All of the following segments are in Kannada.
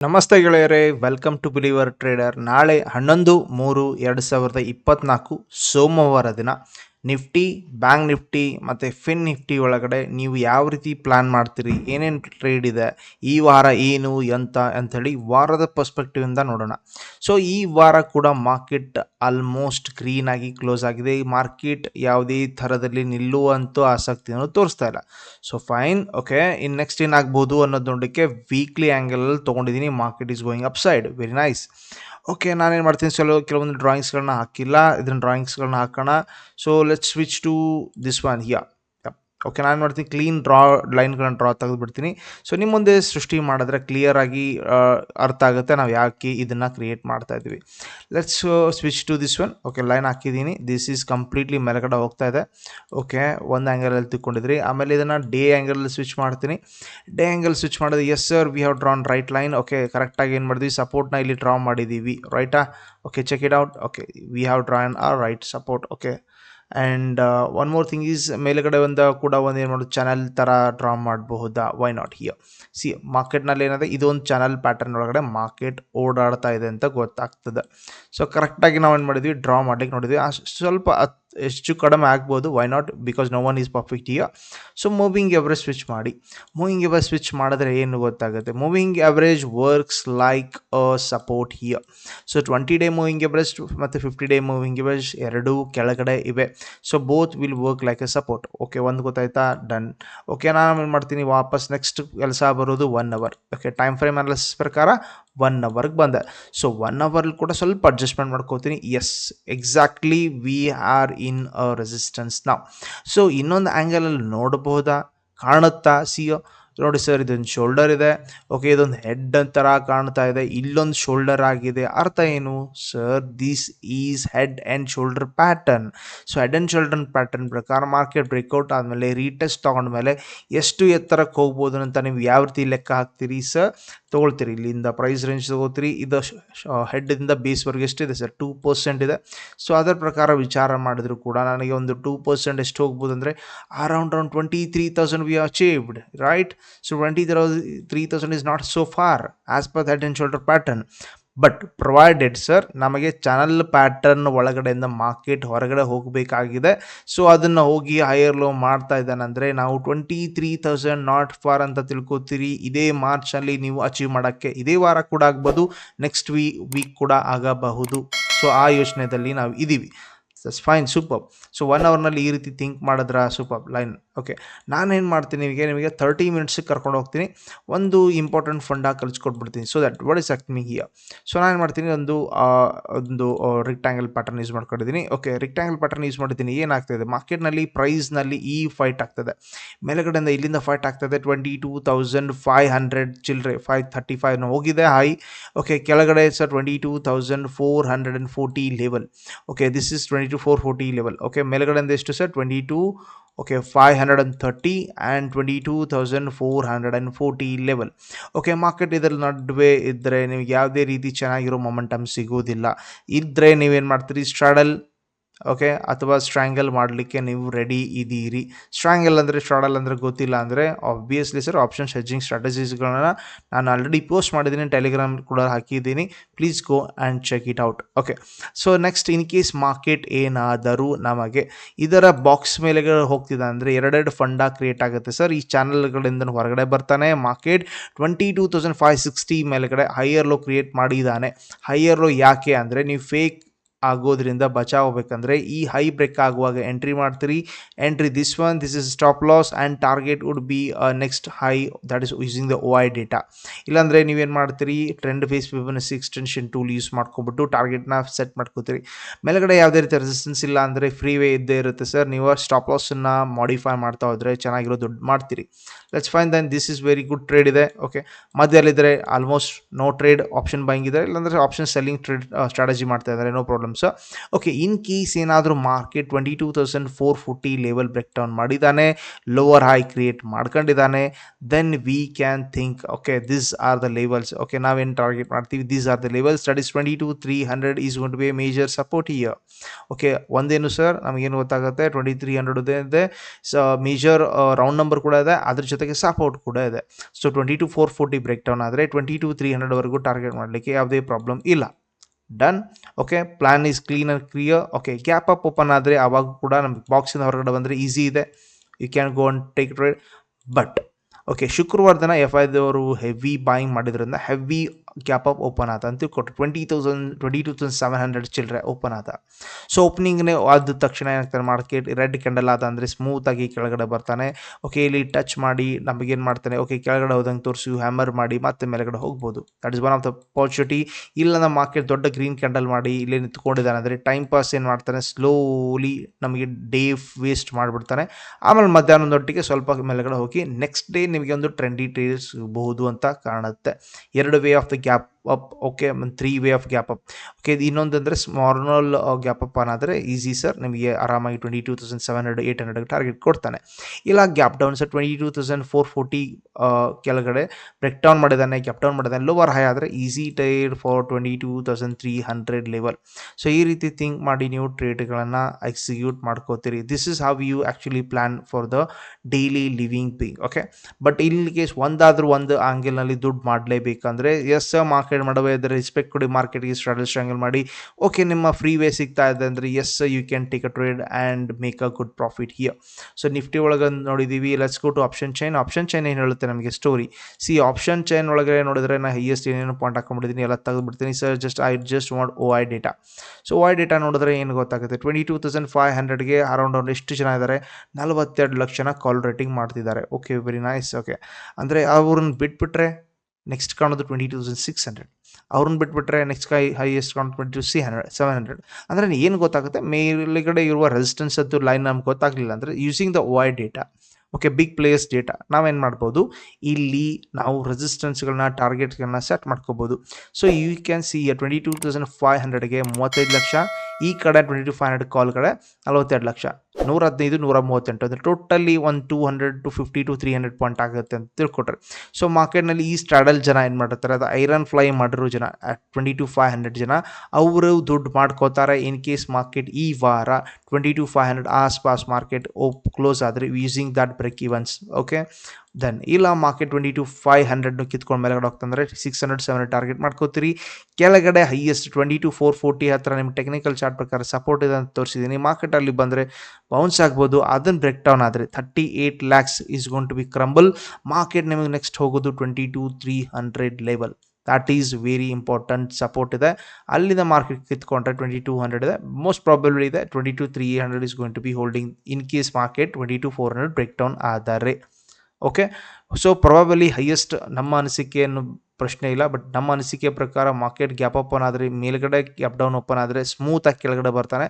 ನಮಸ್ತೆ ಗೆಳೆಯರೇ ವೆಲ್ಕಮ್ ಟು ಬಿಲಿವರ್ ಟ್ರೇಡರ್ ನಾಳೆ ಹನ್ನೊಂದು ಮೂರು ಎರಡು ಸಾವಿರದ ಇಪ್ಪತ್ನಾಲ್ಕು ಸೋಮವಾರ ದಿನ. ನಿಫ್ಟಿ, ಬ್ಯಾಂಕ್ ನಿಫ್ಟಿ ಮತ್ತು ಫಿನ್ ನಿಫ್ಟಿ ಒಳಗಡೆ ನೀವು ಯಾವ ರೀತಿ ಪ್ಲ್ಯಾನ್ ಮಾಡ್ತೀರಿ? ಏನೇನು ಟ್ರೇಡ್ ಇದೆ? ಈ ವಾರ ಏನು, ಎಂತ ಅಂಥೇಳಿ ವಾರದ ಪರ್ಸ್ಪೆಕ್ಟಿವಿಂದ ನೋಡೋಣ. ಸೊ ಈ ವಾರ ಕೂಡ ಮಾರ್ಕೆಟ್ ಆಲ್ಮೋಸ್ಟ್ ಗ್ರೀನ್ ಆಗಿ ಕ್ಲೋಸ್ ಆಗಿದೆ. ಈ ಮಾರ್ಕೆಟ್ ಯಾವುದೇ ಥರದಲ್ಲಿ ನಿಲ್ಲುವಂತೂ ಆಸಕ್ತಿಯನ್ನು ತೋರಿಸ್ತಾ ಇಲ್ಲ. So fine okay in next ಏನಾಗ್ಬೋದು ಅನ್ನೋದು ನೋಡೋಕ್ಕೆ ವೀಕ್ಲಿ ಆ್ಯಂಗಲಲ್ಲಿ ತೊಗೊಂಡಿದ್ದೀನಿ. Market is going upside very nice okay ನಾನೇನು ಮಾಡ್ತೀನಿ? ಸಲ ಕೆಲವೊಂದು ಡ್ರಾಯಿಂಗ್ಸ್ಗಳನ್ನ ಹಾಕಿಲ್ಲ. ಇದನ್ನ ಡ್ರಾಯಿಂಗ್ಸ್ಗಳನ್ನ ಹಾಕೋಣ. So let switch to this one here okay, ನಾನು ಮಾಡ್ತೀನಿ ಕ್ಲೀನ್ ಡ್ರಾ ಲೈನ್ಗಳನ್ನ ಡ್ರಾ ತೆಗೆದುಬಿಡ್ತೀನಿ. ಸೊ ನಿಮ್ಮ ಮುಂದೆ ಸೃಷ್ಟಿ ಮಾಡಿದ್ರೆ ಕ್ಲಿಯರಾಗಿ ಅರ್ಥ ಆಗುತ್ತೆ ನಾವು ಯಾಕೆ ಇದನ್ನು ಕ್ರಿಯೇಟ್ ಮಾಡ್ತಾ ಇದ್ದೀವಿ. Let's switch to this one okay line ಹಾಕಿದ್ದೀನಿ. ದಿಸ್ ಈಸ್ ಕಂಪ್ಲೀಟ್ಲಿ ಮೇಲ್ಗಡೆ ಹೋಗ್ತಾ ಇದೆ. ಓಕೆ ಒಂದು ಆ್ಯಂಗಲಲ್ಲಿ ತಿಕ್ಕೊಂಡಿದ್ರಿ. ಆಮೇಲೆ ಇದನ್ನು ಡೇ ಆ್ಯಂಗಲಲ್ಲಿ ಸ್ವಿಚ್ ಮಾಡ್ತೀನಿ. ಡೇ ಆ್ಯಂಗಲ್ ಸ್ವಿಚ್ ಮಾಡಿದ್ರೆ yes sir we have drawn right line okay ಕರೆಕ್ಟಾಗಿ ಏನು ಮಾಡಿದ್ವಿ? ಸಪೋರ್ಟ್ನ ಇಲ್ಲಿ ಡ್ರಾ ಮಾಡಿದ್ದೀವಿ. ರೈಟಾ okay check it out okay we have drawn our right support okay and one more thing is ಮೇಲುಗಡೆ ಒಂದು ಕೂಡ ಒಂದು ಏನು ಮಾಡೋದು ಚಾನಲ್ ಥರ ಡ್ರಾ ಮಾಡಬಹುದಾ? ವೈ ನಾಟ್ ಹಿಯರ್ ಸಿ ಮಾರ್ಕೆಟ್ನಲ್ಲಿ ಏನಿದೆ, ಇದೊಂದು ಚಾನಲ್ ಪ್ಯಾಟರ್ನ್ ಒಳಗಡೆ ಮಾರ್ಕೆಟ್ ಓಡಾಡ್ತಾ ಇದೆ ಅಂತ ಗೊತ್ತಾಗ್ತದೆ. ಸೊ ಕರೆಕ್ಟಾಗಿ ನಾವು ಏನು ಮಾಡಿದ್ವಿ ಡ್ರಾ ಮಾಡ್ಲಿಕ್ಕೆ ನೋಡಿದ್ವಿ. ಅಷ್ಟು ಸ್ವಲ್ಪ ಹೆಚ್ಚು ಕಡಿಮೆ ಆಗ್ಬೋದು. Why not because no one is perfect here so moving average switch ಮಾಡಿ. ಮೂವಿಂಗ್ ಎವರೇಜ್ ಸ್ವಿಚ್ ಮಾಡಿದ್ರೆ ಏನು ಗೊತ್ತಾಗುತ್ತೆ? Moving average works like a support here so twenty day moving average ಮತ್ತು ಫಿಫ್ಟಿ ಡೇ ಮೂವಿಂಗ್ ಎವರೇಜ್ ಎರಡೂ ಕೆಳಗಡೆ ಇವೆ. So both will work like a support okay ಒಂದು ಗೊತ್ತಾಯ್ತಾ? ಡನ್ ಓಕೆ ನಾನು ಏನು ಮಾಡ್ತೀನಿ. ವಾಪಸ್ ನೆಕ್ಸ್ಟ್ ಕೆಲಸ ಬರೋದು one hour okay time frame analysis ಪ್ರಕಾರ ಒನ್ ಅವರ್ಗೆ ಬಂದೆ. ಸೊ ಒನ್ ಅವರಲ್ಲಿ ಕೂಡ ಸ್ವಲ್ಪ ಅಡ್ಜಸ್ಟ್ಮೆಂಟ್ ಮಾಡ್ಕೋತೀನಿ. Yes exactly we are in a resistance ನಾವು ಸೊ ಇನ್ನೊಂದು ಆ್ಯಂಗಲಲ್ಲಿ ನೋಡಬಹುದಾ ಕಾಣುತ್ತಾ? ಸಿಯೋ ನೋಡಿ ಸರ್ ಇದೊಂದು ಶೋಲ್ಡರ್ ಇದೆ. ಓಕೆ ಇದೊಂದು ಹೆಡ್ ಥರ ಕಾಣ್ತಾ ಇದೆ. ಇಲ್ಲೊಂದು ಶೋಲ್ಡರ್ ಆಗಿದೆ. ಅರ್ಥ ಏನು? Sir this is head and shoulder pattern so head and shoulder pattern ಪ್ರಕಾರ ಮಾರ್ಕೆಟ್ ಬ್ರೇಕ್ಔಟ್ ಆದಮೇಲೆ ರೀಟೆಸ್ಟ್ ತೊಗೊಂಡ್ಮೇಲೆ ಎಷ್ಟು ಎತ್ತರಕ್ಕೆ ಹೋಗ್ಬೋದು ಅಂತ ನೀವು ಯಾವ ರೀತಿ ಲೆಕ್ಕ ಹಾಕ್ತೀರಿ ಸರ್ ತೊಗೊಳ್ತೀರಿ. ಇಲ್ಲಿಂದ ಪ್ರೈಸ್ ರೇಂಜ್ ತೊಗೋತೀರಿ. ಇದು ಹೆಡ್ಡಿಂದ ಬೇಸ್ವರೆಗೆ ಎಷ್ಟಿದೆ ಸರ್ ಟೂ ಪರ್ಸೆಂಟ್ ಇದೆ. ಸೊ ಅದರ ಪ್ರಕಾರ ವಿಚಾರ ಮಾಡಿದ್ರು ಕೂಡ ನನಗೆ ಒಂದು ಟೂ ಪರ್ಸೆಂಟ್ ಎಷ್ಟು ಹೋಗ್ಬೋದು ಅಂದರೆ around around twenty three thousand we achieved right so twenty three thousand is not so far as per that and shoulder pattern but provided sir ನಮಗೆ ಚಾನಲ್ ಪ್ಯಾಟರ್ನ್ ಒಳಗಡೆಯಿಂದ ಮಾರ್ಕೆಟ್ ಹೊರಗಡೆ ಹೋಗಬೇಕಾಗಿದೆ. ಸೊ ಅದನ್ನು ಹೋಗಿ ಹೈಯರ್ ಲೋ ಮಾಡ್ತಾ ಇದ್ದಾನಂದರೆ ನಾವು twenty three thousand not far ಅಂತ ತಿಳ್ಕೊತೀರಿ. ಇದೇ ಮಾರ್ಚಲ್ಲಿ ನೀವು ಅಚೀವ್ ಮಾಡೋಕ್ಕೆ ಇದೇ ವಾರ ಕೂಡ ಆಗ್ಬೋದು. ನೆಕ್ಸ್ಟ್ ವೀ ವೀಕ್ ಕೂಡ ಆಗಬಹುದು. ಸೊ ಆ ಯೋಚನೆಯಲ್ಲಿ ನಾವು ಇದ್ದೀವಿ ಫೈನ್ ಸೂಪರ್ ಸೊ ಒನ್ ಅವರ್ನಲ್ಲಿ ಈ ರೀತಿ ಥಿಂಕ್ ಮಾಡಿದ್ರ ಸೂಪರ್ ಲೈನ್ ಓಕೆ ನಾನೇನು ಮಾಡ್ತೀನಿ? ನಿಮಗೆ ನಿಮಗೆ ತರ್ಟಿ ಮಿನಿಟ್ಸಿಗೆ ಕರ್ಕೊಂಡು ಹೋಗ್ತೀನಿ. ಒಂದು ಇಂಪಾರ್ಟೆಂಟ್ ಫಂಡಾಗಿ ಕಲಿಸ್ಕೊಟ್ಬಿಡ್ತೀನಿ so that what is act so ನಾನು ಮಾಡ್ತೀನಿ? ಒಂದು ಒಂದು ರಿಕ್ಟ್ಯಾಂಗಲ್ ಪ್ಯಾಟರ್ನ್ ಯೂಸ್ ಮಾಡ್ಕೊಂಡಿದ್ದೀನಿ ಓಕೆ ರಿಕ್ಟ್ಯಾಂಗಲ್ ಪ್ಯಾಟರ್ನ್ ಯೂಸ್ ಮಾಡಿದ್ದೀನಿ. ಏನಾಗ್ತಾಯಿದೆ ಮಾರ್ಕೆಟ್ನಲ್ಲಿ ಪ್ರೈಸ್ನಲ್ಲಿ ಈ ಫೈಟ್ ಆಗ್ತದೆ. ಮೇಲೆಗಡೆಯಿಂದ ಇಲ್ಲಿಂದ ಫೈಟ್ ಆಗ್ತದೆ. Twenty two thousand five hundred ಚಿಲ್ಡ್ರೆ five thirty ಫೈವ್ನ ಹೋಗಿದೆ ಹೈ ಓಕೆ ಕೆಳಗಡೆ sir twenty two thousand four hundred and forty level okay this is twenty two four forty level okay ಮೇಲೆಗಡೆಯಿಂದ ಎಷ್ಟು sir twenty two okay five and thirty and twenty two thousand four hundred and forty level okay market ಇದರ ನಡುವೆ ಇದ್ದರೆ ನಿಮ್ಗೆ ಯಾವುದೇ ರೀತಿ ಚೆನ್ನಾಗಿರೋ ಮೊಮೆಂಟಮ್ ಸಿಗೋದಿಲ್ಲ. ಇದ್ದರೆ ನೀವೇನು ಮಾಡ್ತೀರಿ? Straddle okay? ಅಥವಾ ಸ್ಟ್ರ್ಯಾಂಗಲ್ ಮಾಡಲಿಕ್ಕೆ ನೀವು ರೆಡಿ ಇದ್ದೀರಿ ಸ್ಟ್ರ್ಯಾಂಗಲ್ ಅಂದರೆ ಸ್ಟ್ರಾಡಲ್ ಅಂದರೆ ಗೊತ್ತಿಲ್ಲ ಅಂದರೆ ಆಬ್ವಿಯಸ್ಲಿ ಸರ್ ಆಪ್ಷನ್ಸ್ ಹೆಜ್ಜಿಂಗ್ ಸ್ಟ್ರಾಟಜೀಸ್ಗಳನ್ನ ನಾನು ಆಲ್ರೆಡಿ ಪೋಸ್ಟ್ ಮಾಡಿದ್ದೀನಿ ಟೆಲಿಗ್ರಾಮ್ ಕೂಡ ಹಾಕಿದ್ದೀನಿ. Please go and check it out okay so next in case market ಏನಾದರೂ ನಮಗೆ ಇದರ ಬಾಕ್ಸ್ ಮೇಲೆ ಹೋಗ್ತಿದೆ ಅಂದರೆ ಎರಡೆರಡು ಫಂಡ ಕ್ರಿಯೇಟ್ ಆಗುತ್ತೆ ಸರ್ ಈ ಚಾನಲ್ಗಳಿಂದ ಹೊರಗಡೆ ಬರ್ತಾನೆ. Market twenty two thousand five sixty ಮೇಲೆಗಡೆ ಹೈಯರ್ ಲೋ ಕ್ರಿಯೇಟ್ ಮಾಡಿದ್ದಾನೆ. ಹೈಯರ್ ಲೋ ಯಾಕೆ ಅಂದರೆ ನೀವು ಫೇಕ್ ಆಗೋದ್ರಿಂದ ಬಚಾವಬೇಕಂದ್ರೆ ಈ ಹೈ ಬ್ರೇಕ್ ಆಗುವಾಗ ಎಂಟ್ರಿ ಮಾಡ್ತೀರಿ. Entry this one, this is stop loss and target would be next high that is using the O I data. ಇಲ್ಲಾಂದರೆ ನೀವೇನು ಮಾಡ್ತೀರಿ, trend based Fibonacci extension tool use ಮಾಡ್ಕೊಬಿಟ್ಟು ಟಾರ್ಗೆಟ್ನ ಸೆಟ್ ಮಾಡ್ಕೋತೀರಿ. ಮೇಲ್ಗಡೆ ಯಾವುದೇ ರೀತಿ ರೆಸಿಸ್ಟೆನ್ಸ್ ಇಲ್ಲ ಅಂದರೆ ಫ್ರೀ ವೇ ಇದ್ದೇ ಇರುತ್ತೆ ಸರ್ ನೀವು ಸ್ಟಾಪ್ ಲಾಸನ್ನು ಮಾಡಿಫೈ ಮಾಡ್ತಾ ಹೋದರೆ ಚೆನ್ನಾಗಿರೋ ದುಡ್ಡು ಮಾಡ್ತೀರಿ. Let's fine then this is very good trade ಇದೆ. Okay ಮಧ್ಯದಲ್ಲಿದ್ದರೆ almost no trade option buying ಇದೆ. ಇಲ್ಲಾಂದರೆ ಆಪ್ಷನ್ ಸೆಲ್ಲಿಂಗ್ ಟ್ರೇಡ್ ಸ್ಟ್ರಾಟಜಿ ಮಾಡ್ತಾ ಇದ್ದಾರೆ. No problems okay in case ಏನಾದರೂ market twenty two thousand four forty level break down ಮಾಡಿದ್ದಾನೆ lower high create ಮಾಡ್ಕೊಂಡಿದ್ದಾನೆ then we can think okay this are the levels okay ನಾವೇನು ಟಾರ್ಗೆಟ್ ಮಾಡ್ತೀವಿ? These are the levels that is twenty two three hundred is gonna be major support here okay ಒಂದೇನು ಸರ್ ನಮಗೇನು ಗೊತ್ತಾಗುತ್ತೆ? ಟ್ವೆಂಟಿ ತ್ರೀ ಹಂಡ್ರೆಡ್ ಇದೆ. ಸೊ ಮೇಜರ್ ರೌಂಡ್ ನಂಬರ್ ಕೂಡ ಇದೆ. ಅದ್ರ ಜೊತೆಗೆ ಸಪೋರ್ಟ್ ಕೂಡ ಇದೆ. So twenty two four forty break down ಆದರೆ ಟ್ವೆಂಟಿ ಟು ತ್ರೀ ಹಂಡ್ರೆಡ್ವರೆಗೂ ಟಾರ್ಗೆಟ್ ಮಾಡಲಿಕ್ಕೆ ಯಾವುದೇ ಪ್ರಾಬ್ಲಮ್ ಇಲ್ಲ. Done okay plan is clean and clear okay gap up open ಆದರೆ ಆವಾಗ ಕೂಡ ನಮಗೆ ಬಾಕ್ಸಿಂದ ಹೊರಗಡೆ ಬಂದರೆ ಈಸಿ ಇದೆ. You can go and take trade but okay ಶುಕ್ರವಾರ ದಿನ ಎಫ್ ಐದವರು ಹೆವಿ ಬಾಯಿಂಗ್ ಮಾಡಿದ್ರಿಂದ ಹೆವಿ ಗ್ಯಾಪ್ ಅಪ್ ಓಪನ್ ಆತ ಅಂತ ಕೊಟ್ಟು twenty thousand twenty two thousand seven hundred ಚಿಲ್ಲರೆ ಓಪನ್ ಆತ. ಸೊ ಓಪನಿಂಗ್ನೇ ಆದ ತಕ್ಷಣ ಏನಾಗ್ತಾರೆ ಮಾರ್ಕೆಟ್ ರೆಡ್ ಕ್ಯಾಂಡಲ್ ಆದ ಅಂದರೆ ಸ್ಮೂತಾಗಿ ಕೆಳಗಡೆ ಬರ್ತಾನೆ. ಓಕೆ ಇಲ್ಲಿ ಟಚ್ ಮಾಡಿ ನಮಗೇನು ಮಾಡ್ತಾನೆ? ಓಕೆ ಕೆಳಗಡೆ ಹೋದಂಗೆ ತೋರಿಸಿ ಹ್ಯಾಮರ್ ಮಾಡಿ ಮತ್ತೆ ಮೇಲೆಗಡೆ ಹೋಗ್ಬೋದು. That is one of the positivity ಇಲ್ಲ ಮಾರ್ಕೆಟ್ ದೊಡ್ಡ ಗ್ರೀನ್ ಕ್ಯಾಂಡಲ್ ಮಾಡಿ ಇಲ್ಲೇ ನಿಂತ್ಕೊಂಡಿದ್ದಾನೆ. ಅಂದರೆ ಟೈಮ್ ಪಾಸ್ ಏನು ಮಾಡ್ತಾನೆ? ಸ್ಲೋಲಿ ನಮಗೆ ಡೇ ವೇಸ್ಟ್ ಮಾಡಿಬಿಡ್ತಾನೆ. ಆಮೇಲೆ ಮಧ್ಯಾಹ್ನದೊಟ್ಟಿಗೆ ಸ್ವಲ್ಪ ಮೇಲೆಗಡೆ ಹೋಗಿ ನೆಕ್ಸ್ಟ್ ಡೇ ನಿಮಗೆ ಒಂದು ಟ್ರೆಂಡಿ ಟ್ರೇಡ್ ಸಿಗಬಹುದು ಅಂತ ಕಾಣುತ್ತೆ. ಎರಡು way of the gap up okay three way of gap up okay ಇದು ಇನ್ನೊಂದು ಅಂದರೆ ಸ್ಮಾರ್ನಲ್ ಗ್ಯಾಪ್ ಅಪ್ ಅನ್ನಾದರೆ ಈಸಿ ಸರ್ ನಿಮಗೆ ಆರಾಮಾಗಿ twenty two thousand seven hundred eight hundred target ಕೊಡ್ತಾನೆ ಇಲ್ಲ gap down sir twenty two thousand four forty ಕೆಳಗಡೆ ಬ್ರೇಕ್ ಡೌನ್ ಮಾಡಿದ್ದಾನೆ ಗ್ಯಾಪ್ ಡೌನ್ ಮಾಡಿದ್ದಾನೆ ಲೋವರ್ ಹೈ ಆದರೆ easy tied for twenty two thousand three hundred level so ಈ ರೀತಿ ಥಿಂಕ್ ಮಾಡಿ ನೀವು ಟ್ರೇಡ್ಗಳನ್ನು ಎಕ್ಸಿಕ್ಯೂಟ್ ಮಾಡ್ಕೋತೀರಿ. This is how you actually plan for the daily living thing okay but ಇಲ್ಲಿ ಕೇಸ್ ಒಂದಾದರೂ ಒಂದು ಆಂಗಲ್ನಲ್ಲಿ ದುಡ್ಡು ಮಾಡಲೇಬೇಕಂದ್ರೆ ಎಸ್ ಮಾರ್ಕೆಟ್ ಮಾಡಬೇ ಇದ್ದರೆ ರೆಸ್ಪೆಕ್ಟ್ ಕೊಡಿ ಮಾರ್ಕೆಟ್ಗೆ ಸ್ಟ್ರಾಟಲ್ ಸ್ಟ್ರಾಂಗಲ್ ಮಾಡಿ. ಓಕೆ ನಿಮ್ಮ ಫ್ರೀ ವೇ ಸಿಗ್ತಾ ಇದೆ ಅಂದರೆ as you can take a trade and make a good profit here so Nifty ಒಳಗೆ ನೋಡಿದ್ದೀವಿ let's go to option chain option chain ಏನು ಹೇಳುತ್ತೆ ನಮಗೆ? ಸ್ಟೋರಿ ಸಿ ಆಪ್ಷನ್ ಚೈನ್ ಒಳಗೆ ನೋಡಿದ್ರೆ ನಾನು ಹೈಯೆಸ್ಟ್ ಏನೇನು ಪಾಯಿಂಟ್ ಹಾಕೊಂಡ್ಬಿಡ್ತೀನಿ ಎಲ್ಲ ತೆಗೆದುಬಿಡ್ತೀನಿ sir just I just want O I data so O I data ನೋಡಿದ್ರೆ ಏನು ಗೊತ್ತಾಗುತ್ತೆ? ಟ್ವೆಂಟಿ ಟೂ ತೌಸಂಡ್ ಫೈವ್ ಹಂಡ್ರೆಡ್ಗೆ ಅರೌಂಡ್ ಒಂದು ಎಷ್ಟು ಜನ ಇದ್ದಾರೆ ನಲವತ್ತೆರಡು ಲಕ್ಷ ಕಾಲ್ ರೇಟಿಂಗ್ ಮಾಡ್ತಿದ್ದಾರೆ. ಓಕೆ ವೆರಿ ನೈಸ್ ಓಕೆ ಅಂದರೆ ಅವ್ರನ್ನ ಬಿಟ್ಬಿಟ್ರೆ ನೆಕ್ಸ್ಟ್ ಕಾಣೋದು ಟ್ವೆಂಟಿ ತೌಸಂಡ್ ಸಿಕ್ಸ್ ಹಂಡ್ರೆಡ್ ಅವ್ರನ್ನ ಬಿಟ್ಬಿಟ್ರೆ ನೆಕ್ಸ್ಟ್ ಕೈ ಹೈಯೆಸ್ಟ್ ಕಾಣೋದು ಟ್ವೆಂಟಿ ಸಿ ಹಂಡ್ರೆಡ್ ಸೆವೆನ್ ಹಂಡ್ರೆಡ್ ಅಂದರೆ ಏನು ಗೊತ್ತಾಗುತ್ತೆ? ಮೇಲುಗಡೆ ಇರುವ ರೆಸಿಸ್ಟೆನ್ಸ್ ಅದು ಲೈನ್ ನಮ್ಗೆ ಗೊತ್ತಾಗಲಿಲ್ಲ ಅಂದರೆ using the Y data okay big players data ನಾವೇನು ಮಾಡ್ಬೋದು? ಇಲ್ಲಿ ನಾವು ರೆಸಿಸ್ಟೆನ್ಸ್ಗಳನ್ನ ಟಾರ್ಗೆಟ್ಗಳನ್ನ ಸೆಟ್ ಮಾಡ್ಕೋಬೋದು. So you can see twenty two thousand five ಹಂಡ್ರೆಡ್ಗೆ ಮೂವತ್ತೈದು ಲಕ್ಷ. ಈ ಕಡೆ twenty two five hundred call ಕಡೆ ನಲವತ್ತೆರಡು ಲಕ್ಷ. ನೂರ ಹದಿನೈದು ನೂರ ಮೂವತ್ತೆಂಟು ಅಂದರೆ ಟೋಟಲಿ ಒಂದು two hundred to fifty to three hundred point ಆಗುತ್ತೆ ಅಂತ ತಿಳ್ಕೊಟ್ರೆ. ಸೊ ಮಾರ್ಕೆಟ್ನಲ್ಲಿ ಈ ಸ್ಟ್ರಾಡಲ್ ಜನ ಏನು ಮಾಡಿರ್ತಾರೆ ಅದು ಐರನ್ ಫ್ಲೈ ಮಾಡಿರೋ ಜನ ಟ್ವೆಂಟಿ ಟು ಫೈವ್ ಹಂಡ್ರೆಡ್ ಜನ, ಅವರು ದುಡ್ಡು ಮಾಡ್ಕೋತಾರೆ. ಇನ್ ಕೇಸ್ ಮಾರ್ಕೆಟ್ ಈ ವಾರ ಟ್ವೆಂಟಿ ಟು ಫೈವ್ ಹಂಡ್ರೆಡ್ ಆಸ್ಪಾಸ್ ಮಾರ್ಕೆಟ್ ಓಪ್ ಕ್ಲೋಸ್ ಆದರೆ using that break evens okay then ಇಲ್ಲ ಮಾರ್ಕೆಟ್ ಟ್ವೆಂಟಿ ಟು ಫೈವ್ ಹಂಡ್ರೆಡ್ನು ಕಿತ್ಕೊಂಡು ಮೇಲೆಗಡೆ ಹೋಗ್ತಂದ್ರೆ ಸಿಕ್ಸ್ ಹಂಡ್ರೆಡ್ ಸೆವೆನ್ ಟಾರ್ಗೆಟ್ ಮಾಡ್ಕೋತೀರಿ. ಕೆಳಗಡೆ highest twenty two four forty ಹತ್ತಿರ ನಿಮ್ಮ ಟೆಕ್ನಿಕಲ್ ಚಾರ್ಟ್ ಪ್ರಕಾರ ಸಪೋರ್ಟ್ ಇದೆ ಅಂತ ತೋರಿಸಿದ್ದೀನಿ ಮಾರ್ಕೆಟಲ್ಲಿ ಬಂದರೆ ಬೌನ್ಸ್ ಆಗ್ಬೋದು ಅದನ್ನು ಬ್ರೇಕ್ ಡೌನ್ ಆದರೆ thirty eight lakhs is going to be crumble market ನಿಮಗೆ ನೆಕ್ಸ್ಟ್ ಹೋಗೋದು twenty two three hundred level that is very important support ಇದೆ. ಅಲ್ಲಿಂದ ಮಾರ್ಕೆಟ್ ಕಿತ್ಕೊಂಡ್ರೆ ಟ್ವೆಂಟಿ ಟೂ ಹಂಡ್ರೆಡ್ ಇದೆ. ಮೋಸ್ಟ್ ಪ್ರಾಬಲ್ ಇದೆ. Twenty two three hundred is going to be holding in case market twenty two four hundred break down ಆದರೆ. ಓಕೆ ಸೊ ಪ್ರಾಬಲಿ ಹೈಯೆಸ್ಟ್ ನಮ್ಮ ಅನಿಸಿಕೆಯನ್ನು ಪ್ರಶ್ನೆ ಇಲ್ಲ. ಬಟ್ ನಮ್ಮ ಅನಿಸಿಕೆ ಪ್ರಕಾರ ಮಾರ್ಕೆಟ್ ಗ್ಯಾಪ್ ಓಪನ್ ಆದರೆ, ಮೇಲ್ಗಡೆ ಗ್ಯಾಪ್ ಡೌನ್ ಓಪನ್ ಆದರೆ ಸ್ಮೂತಾಗಿ ಕೆಳಗಡೆ ಬರ್ತಾನೆ.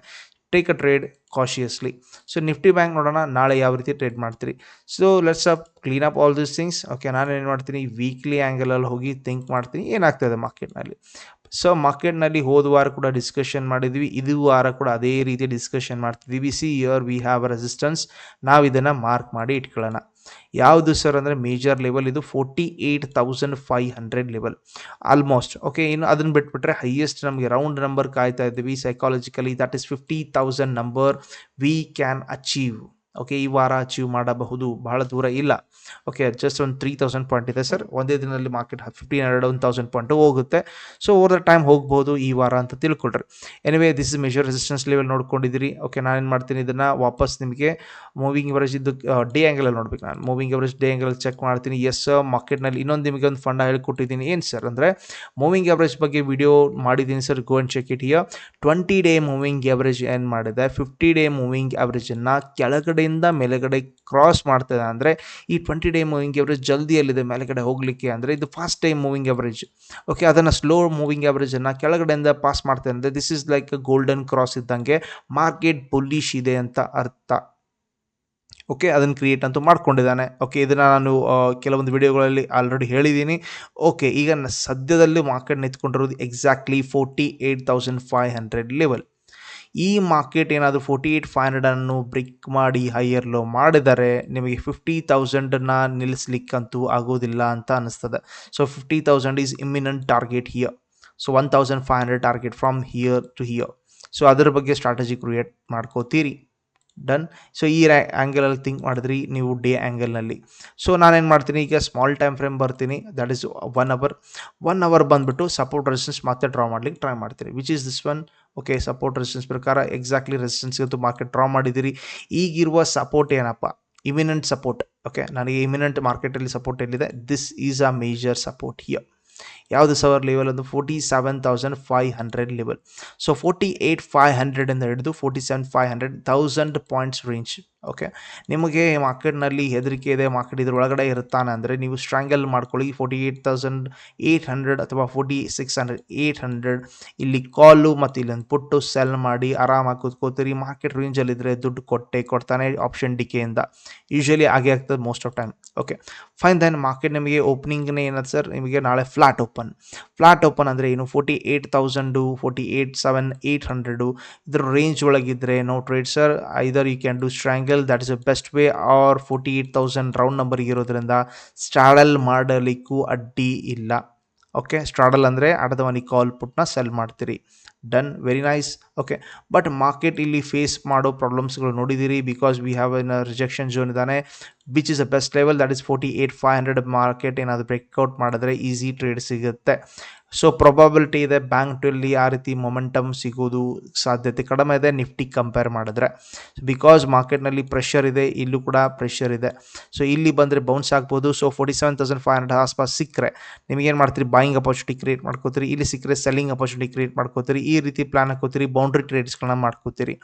Take a trade cautiously so Nifty bank ನೋಡೋಣ, ನಾಳೆ ಯಾವ ರೀತಿ ಟ್ರೇಡ್ ಮಾಡ್ತೀರಿ? So let's up clean up all these things okay ನಾನು ಏನು ಮಾಡ್ತೀನಿ? ವೀಕ್ಲಿ ಆ್ಯಂಗಲಲ್ಲಿ ಹೋಗಿ ಥಿಂಕ್ ಮಾಡ್ತೀನಿ. ಏನಾಗ್ತದೆ ಮಾರ್ಕೆಟ್ನಲ್ಲಿ ಸೊ ಮಾರ್ಕೆಟ್ನಲ್ಲಿ ಹೋದ ವಾರ ಕೂಡ ಡಿಸ್ಕಷನ್ ಮಾಡಿದ್ವಿ. ಇದು ವಾರ ಕೂಡ ಅದೇ ರೀತಿ ಡಿಸ್ಕಷನ್ ಮಾಡ್ತಿದ್ದೀವಿ. See here we have a resistance ನಾವು ಇದನ್ನು ಮಾರ್ಕ್ ಮಾಡಿ ಇಟ್ಕೊಳ್ಳೋಣ. ಯಾವುದು ಸರ್ ಅಂದರೆ ಮೇಜರ್ ಲೆವೆಲ್ ಇದು forty eight thousand five hundred level almost okay ಇನ್ನು ಅದನ್ನು ಬಿಟ್ಬಿಟ್ರೆ ಹೈಯೆಸ್ಟ್ ನಮಗೆ ರೌಂಡ್ ನಂಬರ್ ಕಾಯ್ತಾ ಇದ್ದೀವಿ psychologically that is fifty thousand number we can achieve okay ಈ ವಾರ ಅಚೀವ್ ಮಾಡಬಹುದು, ಬಹಳ ದೂರ ಇಲ್ಲ. ಓಕೆ ಜಸ್ಟ್ ಒಂದು ತ್ರೀ ತೌಸಂಡ್ ಪಾಯಿಂಟ್ ಇದೆ ಸರ್ ಒಂದೇ ದಿನದಲ್ಲಿ market fifteen hundred one thousand point ಹೋಗುತ್ತೆ. ಸೊ ಓವರ್ ದ ಟೈಮ್ ಹೋಗ್ಬೋದು ಈ ವಾರ ಅಂತ ತಿಳ್ಕೊಳ್ರಿ. Anyway this is major resistance level ನೋಡ್ಕೊಂಡಿದ್ದೀರಿ. Okay ನಾನೇನು ಮಾಡ್ತೀನಿ ಇದನ್ನು ವಾಪಸ್ ನಿಮಗೆ ಮೂವಿಂಗ್ ಎವರೇಜ್ ಇದು ಡೇ ಆ್ಯಂಗಲಲ್ಲಿ ನೋಡ್ಬೇಕು ನಾನು. ಮೂವಿಂಗ್ ಅವರೇಜ್ ಡೇ ಆ್ಯಂಗಲಲ್ಲಿ ಚೆಕ್ ಮಾಡ್ತೀನಿ. ಎಸ್ ಮಾರ್ಕೆಟ್ನಲ್ಲಿ ಇನ್ನೊಂದು ನಿಮಗೆ ಒಂದು ಫಂಡ ಹೇಳ್ಕೊಟ್ಟಿದ್ದೀನಿ. ಏನು ಸರ್ ಅಂದರೆ ಮೂವಿಂಗ್ ಅವರೇಜ್ ಬಗ್ಗೆ ವಿಡಿಯೋ ಮಾಡಿದ್ದೀನಿ sir go and check it here twenty day moving average ಏನು ಮಾಡಿದೆ? ಫಿಫ್ಟಿ ಡೇ ಮೂವಿಂಗ್ ಅವರೇಜನ್ನು ಕೆಳಗಡೆಯಿಂದ ಮೇಲೆಗಡೆ ಕ್ರಾಸ್ ಮಾಡ್ತದೆ ಅಂದರೆ ಈ ಟ್ವೆಂಟಿ ಡೇ ಮೂವಿಂಗ್ ಎವರೇಜ್ ಜಲ್ದಿಯಲ್ಲಿದೆ ಮೇಲುಗಡೆ ಹೋಗಲಿಕ್ಕೆ ಅಂದರೆ ಇದು fast time moving average okay ಅದನ್ನು ಸ್ಲೋ ಮೂವಿಂಗ್ ಎವರೇಜನ್ನು ಕೆಳಗಡೆಯಿಂದ ಪಾಸ್ ಮಾಡ್ತದೆ ಅಂದರೆ this is like golden cross ಇದ್ದಂಗೆ ಮಾರ್ಕೆಟ್ ಬುಲ್ಲಿಶ್ ಇದೆ ಅಂತ ಅರ್ಥ. ಓಕೆ ಅದನ್ನು ಕ್ರಿಯೇಟ್ ಅಂತೂ ಮಾಡ್ಕೊಂಡಿದ್ದಾನೆ. ಓಕೆ ಇದನ್ನು ನಾನು ಕೆಲವೊಂದು ವಿಡಿಯೋಗಳಲ್ಲಿ ಆಲ್ರೆಡಿ ಹೇಳಿದ್ದೀನಿ. ಓಕೆ ಈಗ ಸದ್ಯದಲ್ಲಿ market ನಿಂತ್ಕೊಂಡಿರೋದು exactly forty eight thousand five hundred level ಈ ಮಾರ್ಕೆಟ್ ಏನಾದರೂ ಫೋರ್ಟಿ ಏಯ್ಟ್ ಫೈವ್ ಹಂಡ್ರೆಡನ್ನು ಬ್ರೇಕ್ ಮಾಡಿ ಹೈಯರ್ ಲೋ ಮಾಡಿದರೆ ನಿಮಗೆ ಫಿಫ್ಟಿ ತೌಸಂಡನ್ನು ನಿಲ್ಲಿಸ್ಲಿಕ್ಕಂತೂ ಆಗೋದಿಲ್ಲ ಅಂತ ಅನಿಸ್ತದೆ so fifty thousand is imminent target here so one thousand five hundred target from here to here so ಅದರ ಬಗ್ಗೆ ಸ್ಟ್ರಾಟಜಿ ಕ್ರಿಯೇಟ್ ಮಾಡ್ಕೋತೀರಿ. ಡನ್ ಸೊ ಈ ಆ್ಯಂಗಲಲ್ಲಿ ಥಿಂಕ್ ಮಾಡಿದ್ರಿ, ನೀವು ಡೇ ಆ್ಯಂಗಲ್ನಲ್ಲಿ ಸೊ ನಾನೇನು ಮಾಡ್ತೀನಿ, ಈಗ ಸ್ಮಾಲ್ ಟೈಮ್ ಫ್ರೇಮ್ ಬರ್ತೀನಿ. That is one hour one hour ಬಂದುಬಿಟ್ಟು ಸಪೋರ್ಟ್ ರೆಸಿಸ್ಟೆನ್ಸ್ ಮತ್ತೆ ಡ್ರಾ ಮಾಡ್ಲಿಕ್ಕೆ ಟ್ರೈ ಮಾಡ್ತೀನಿ. Which is this one okay support resistance ಪ್ರಕಾರ ಎಕ್ಸಾಕ್ಟ್ಲಿ ರೆಸಿಸ್ಟೆನ್ಸ್ ಇವತ್ತು ಮಾರ್ಕೆಟ್ ಡ್ರಾ ಮಾಡಿದ್ದೀರಿ. ಈಗಿರುವ ಸಪೋರ್ಟ್ ಏನಪ್ಪ? ಇಮಿನೆಂಟ್ ಸಪೋರ್ಟ್ ಓಕೆ ನನಗೆ ಇಮಿನೆಂಟ್ ಮಾರ್ಕೆಟಲ್ಲಿ ಸಪೋರ್ಟ್ ಎಲ್ಲಿದೆ? This is a major support here ಯಾವುದು ಸವರ್ ಲೆವೆಲ್ ಅದು? Forty seven thousand five hundred level so forty eight five ಹಂಡ್ರೆಡಿಂದ ಹಿಡಿದು forty seven five hundred thousand points range okay ನಿಮಗೆ ಮಾರ್ಕೆಟ್ನಲ್ಲಿ ಹೆದರಿಕೆ ಇದೆ, ಮಾರ್ಕೆಟ್ ಇದ್ರ ಒಳಗಡೆ ಇರುತ್ತಾನೆ ಅಂದರೆ ನೀವು ಸ್ಟ್ರಾಂಗಲ್ ಮಾಡ್ಕೊಳ್ಳಿ. Forty eight thousand eight hundred ಅಥವಾ forty six hundred eight hundred ಇಲ್ಲಿ ಕಾಲು ಮತ್ತು ಇಲ್ಲೊಂದು ಪುಟ್ಟು ಸೆಲ್ ಮಾಡಿ ಆರಾಮಾಗಿ ಕೂತ್ಕೋತೀರಿ. ಮಾರ್ಕೆಟ್ ರೇಂಜಲ್ಲಿದ್ದರೆ ದುಡ್ಡು ಕೊಟ್ಟೆ ಕೊಡ್ತಾನೆ ಆಪ್ಷನ್ ಡಿಕೆಯಿಂದ ಯೂಶ್ವಲಿ ಹಾಗೆ ಆಗ್ತದೆ most of time okay fine then market ನಿಮಗೆ ಓಪನಿಂಗ್ನೇ ಏನದು ಸರ್ ನಿಮಗೆ ನಾಳೆ ಫ್ಲಾಟ್ ಓಪನ್ ಫ್ಲಾಟ್ ಓಪನ್ ಅಂದರೆ ಏನು? Forty eight thousand forty eight seven eight hundred ಇದ್ರ range ಒಳಗಿದ್ರೆ no trade sir either you can do strangle that is a best way or forty eight thousand round number ಇರೋದ್ರಿಂದ ಸ್ಟ್ರಾಡಲ್ ಮಾಡಲಿಕ್ಕೂ ಅಡ್ಡಿ ಇಲ್ಲ. ಓಕೆ ಸ್ಟ್ರಾಡಲ್ ಅಂದರೆ ಆಟದ ಮನಿ ಕಾಲ್ ಪುಟ್ನ ಸೆಲ್ ಮಾಡ್ತೀರಿ. Done very nice okay but market ಇಲ್ಲಿ ಫೇಸ್ ಮಾಡೋ ಪ್ರಾಬ್ಲಮ್ಸ್ಗಳು ನೋಡಿದ್ದೀರಿ because we have an rejection zone ಇದ್ದಾನೆ. Which is a best level that is forty eight five hundred market ಏನಾದರೂ ಬ್ರೇಕ್ಔಟ್ ಮಾಡಿದ್ರೆ ಈಸಿ ಟ್ರೇಡ್ ಸಿಗುತ್ತೆ. ಸೊ ಪ್ರೊಬಾಬಿಲಿಟಿ ಇದೆ ಬ್ಯಾಂಕ್ ಟುಲ್ಲಿ ಆ ರೀತಿ ಮೊಮೆಂಟಮ್ ಸಿಗೋದು ಸಾಧ್ಯತೆ ಕಡಿಮೆ ಇದೆ ನಿಫ್ಟಿ ಕಂಪೇರ್ ಮಾಡಿದ್ರೆ. ಬಿಕಾಸ್ ಮಾರ್ಕೆಟ್ನಲ್ಲಿ ಪ್ರೆಷರ್ ಇದೆ, ಇಲ್ಲೂ ಕೂಡ ಪ್ರೆಷರ್ ಇದೆ. ಸೊ ಇಲ್ಲಿ ಬಂದರೆ ಬೌನ್ಸ್ ಆಗ್ಬೋದು. So forty seven thousand five hundred ಆಸ್ಪಾಸ್ ಸಿಕ್ಕರೆ, ನಿಮಗೇನು ಮಾಡ್ತೀರಿ? ಬಾಯಿಂಗ್ ಅಪಾರ್ಚುನಿಟಿ ಕ್ರಿಯೇಟ್ ಮಾಡ್ಕೋತೀರಿ. ಇಲ್ಲಿ ಸಿಕ್ಕರೆ ಸೆಲ್ಲಿಂಗ್ ಅಪಾರ್ಚುನಿಟಿ ಕ್ರಿಯೇಟ್ ಮಾಡ್ಕೋತೀರಿ. ಈ ರೀತಿ ಪ್ಲಾನ್ ಹಾಕೋತೀರಿ ಬೌಂಡ್ರಿ ಟ್ರೇಡ್ಸ್ಗಳನ್ನ ಮಾಡ್ಕೋತೀರಿ.